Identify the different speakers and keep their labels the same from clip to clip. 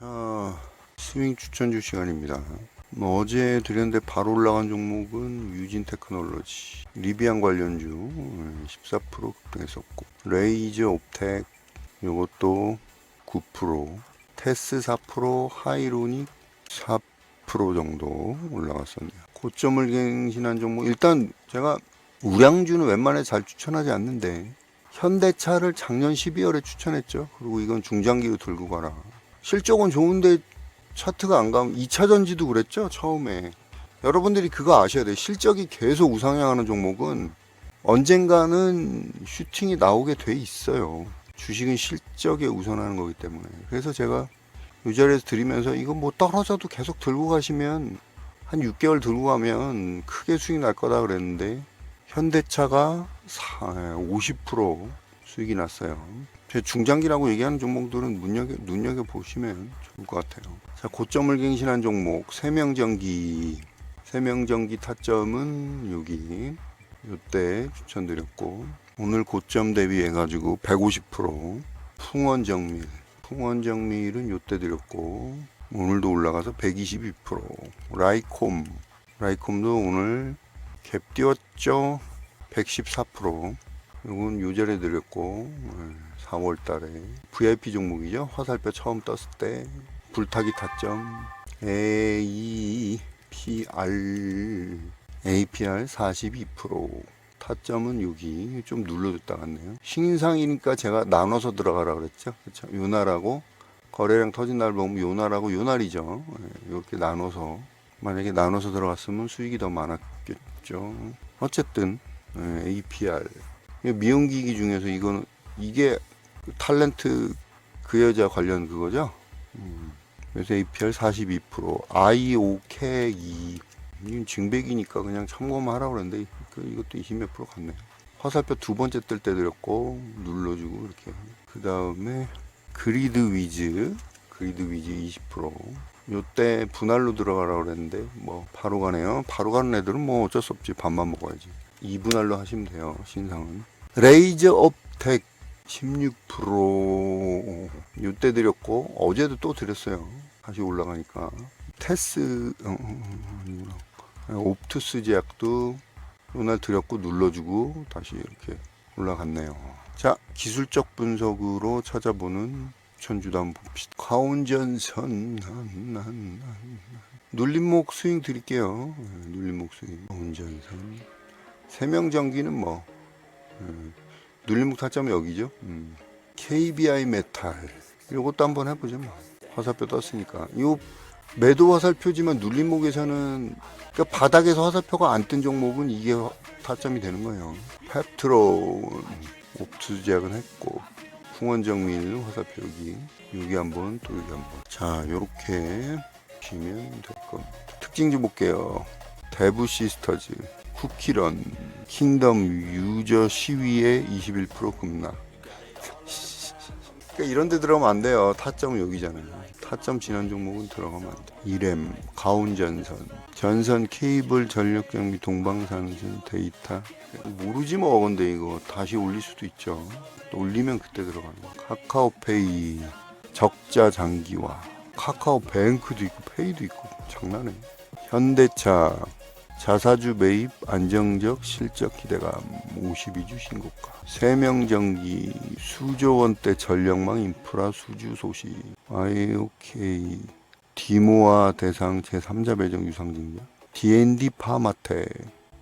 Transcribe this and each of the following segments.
Speaker 1: 자, 스윙 추천주 시간입니다. 뭐 어제 드렸는데 바로 올라간 종목은 유진 테크놀로지, 리비안 관련주 14% 급등했었고, 레이저 옵텍 요것도 9%, 테스 4%, 하이로닉 4% 정도 올라갔었네요. 고점을 갱신한 종목 일단 제가 우량주는 웬만해 잘 추천하지 않는데 현대차를 작년 12월에 추천했죠. 그리고 이건 중장기로 들고 가라. 실적은 좋은데 차트가 안 가면 2차 전지도 그랬죠. 처음에. 여러분들이 그거 아셔야 돼요. 실적이 계속 우상향하는 종목은 언젠가는 슈팅이 나오게 돼 있어요. 주식은 실적에 우선하는 거기 때문에. 그래서 제가 이 자리에서 드리면서 이거 뭐 떨어져도 계속 들고 가시면 한 6개월 들고 가면 크게 수익 날 거다 그랬는데 현대차가 50% 수익이 났어요. 제 중장기라고 얘기하는 종목들은 눈여겨, 눈여겨 보시면 좋을 것 같아요. 자, 고점을 갱신한 종목 세명전기. 세명전기 타점은 여기. 요때 추천드렸고 오늘 고점 대비해 가지고 150% 풍원정밀. 풍원정밀은 요때 드렸고 오늘도 올라가서 122% 라이콤. 라이콤도 오늘 갭 띄웠죠? 114% 이건 요절에 드렸고 4월 달에. VIP 종목이죠? 화살표 처음 떴을 때. 불타기 타점. APR APR 42% 타점은 여기 좀 눌러줬다 같네요. 신상이니까 제가 나눠서 들어가라 그랬죠? 그렇죠 요날하고 거래량 터진 날 보면 요날하고 요날이죠. 이렇게 나눠서. 만약에 나눠서 들어갔으면 수익이 더 많았겠죠. 어쨌든 예, APR 미용기기 중에서 이거는 이게 그 탤런트 그 여자 관련 그거죠. 음, 그래서 APR 42% IOK2 이건 징백이니까 그냥 참고만 하라고 그랬는데 그 이것도 20몇 프로 같네요. 화살표 두 번째 뜰 때 드렸고 눌러주고 이렇게 그 다음에 그리드 위즈 그리드 위즈 20% 요때 분할로 들어가라고 그랬는데 뭐 바로 가네요. 바로 가는 애들은 뭐 어쩔 수 없지 밥만 먹어야지. 2분할로 하시면 돼요. 신상은. 레이저 업텍 16% 요때 드렸고 어제도 또 드렸어요. 다시 올라가니까 테스 어, 아니구나. 옵투스 제약도 요날 드렸고 눌러주고 다시 이렇게 올라갔네요. 자 기술적 분석으로 찾아보는 한번 봅시다. 한, 눌림목 스윙 드릴게요. 네, 눌림목 스윙. 가운전선. 세명전기는 뭐 음, 눌림목 타점이 여기죠. 음. KBI 메탈 이것도 한번 해보죠. 뭐. 화살표 떴으니까 이 매도 화살표지만 눌림목에서는 그러니까 바닥에서 화살표가 안 뜬 종목은 이게 화- 타점이 되는 거예요. 펩트론 옵투 제약은 했고 풍원정밀 화살표 여기 여기 한번 또 여기 한번 자 요렇게 보시면 될 겁니다. 특징주 볼게요. 대부 시스터즈 쿠키런 킹덤 유저 시위에 21% 급락. 그러니까 이런 데 들어가면 안 돼요. 타점은 여기잖아요. 타점 지난 종목은 들어가면 안 돼. 이렘 가운전선 전선 케이블 전력 장비 동방산선 데이터. 모르지 뭐 근데 이거 다시 올릴 수도 있죠. 또 올리면 그때 들어가는 거. 카카오페이 적자 장기화. 카카오 뱅크도 있고 페이도 있고 장난해. 현대차 자사주 매입 안정적 실적 기대감 52주 신고가. 세명전기 수조 원대 전력망 인프라 수주 소식. IOK 디모아 대상 제3자 배정 유상증자 D&D 파마테.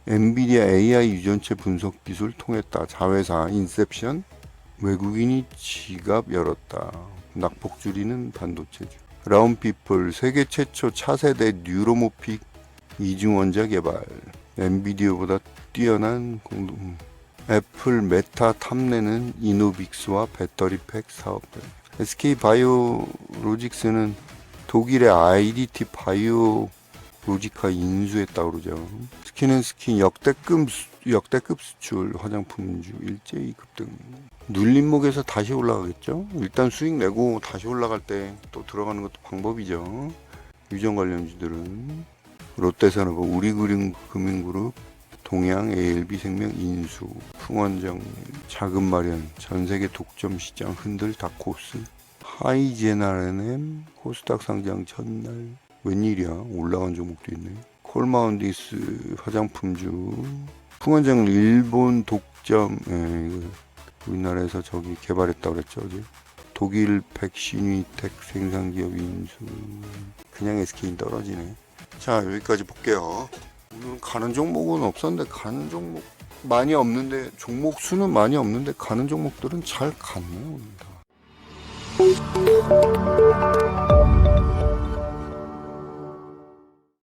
Speaker 1: 엔비디아 AI 유전체 분석 기술 통했다. 자회사 인셉션. 외국인이 지갑 열었다. 낙폭 줄이는 반도체주 라운피플 세계 최초 차세대 뉴로모픽 이중원자 개발 엔비디아보다 뛰어난 공동 애플 메타 탐내는 이노빅스와 배터리 팩 사업 SK 바이오로직스는 독일의 IDT 바이오 로지카 인수했다고 그러죠. 스킨앤스킨 역대급 수- 역대급 수출 화장품주 일제히 급등. 눌림목에서 다시 올라가겠죠. 일단 수익 내고 다시 올라갈 때 또 들어가는 것도 방법이죠. 유전 관련주들은 롯데산업, 우리금융그룹, 동양 ALB생명 인수, 풍원정, 자금 마련, 전 세계 독점 시장 흔들 다코스, 하이제나르넴 코스닥 상장 첫날 웬일이야? 올라간 종목도 있네. 콜마운디스 화장품주 풍원장 일본 독점 예, 이거 우리나라에서 저기 개발했다고 그랬죠 어제? 독일 백신위텍 생산기업 인수. 그냥 SK는 떨어지네 자 여기까지 볼게요 오늘 가는 종목은 없었는데 가는 종목 많이 없는데 종목 수는 많이 없는데 가는 종목들은 잘 갔네요 오늘 다.